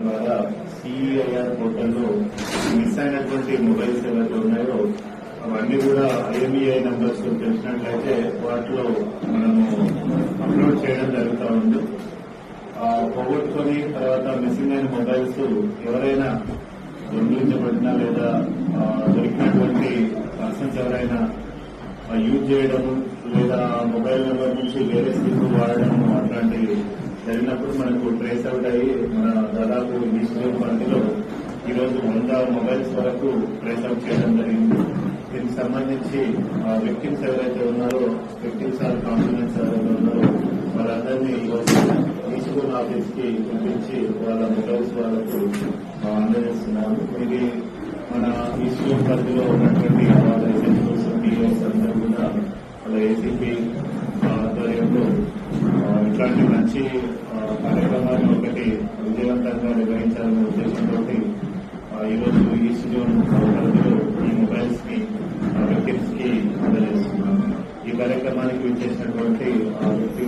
ద్వారా సిఈఐఆర్ పోర్టల్లో మిస్ అయినటువంటి మొబైల్స్ ఏవైతే ఉన్నాయో అవన్నీ కూడా ఐఎంఈఐ నంబర్స్ తెలిసినట్లయితే వాటిలో మనము అప్లోడ్ చేయడం జరుగుతూ ఉంది. ఆ పోగొట్టుకొని తర్వాత మిస్సింగ్ అయిన మొబైల్స్ ఎవరైనా దొంగిలించబడినా లేదా దొరికినటువంటి పర్సన్స్ ఎవరైనా యూజ్ చేయడం లేదా మొబైల్ నెంబర్ నుంచి వేరే సిమ్ వాడడం అట్లాంటివి జరిగినప్పుడు మనకు ట్రేస్ అవుట్ అయ్యి మన ఈరోజు వంద మొబైల్స్ వరకు ట్రేస్ అవుట్ చేయడం జరిగింది. దీనికి సంబంధించి విక్టిమ్స్ ఎవరైతే ఉన్నారో విక్టిమ్స్ ఆర్ కాన్ఫిడెన్స్ ఎవరైతే ఉన్నారో వాళ్ళందరినీ ఈరోజు ఈస్కూల్ ఆఫీస్కి పంపించి వాళ్ళ మొబైల్స్ వాళ్ళకు అందజేస్తున్నారు. అందజేస్తున్నాము ఇది మన ఈస్కూల్ పరిధిలో ఉన్నటువంటి వాళ్ళ ఎస్ఎస్ఓస్ పిఎస్ అందరూ కూడా వాళ్ళ ఏసీపీ ఆధ్వర్యంలో ఇట్లాంటి మంచి కార్యక్రమాలు కార్యక్రమాన్ని ఒకటి కార్యక్రమానికి వచ్చేసినటువంటి ఆ వ్యక్తి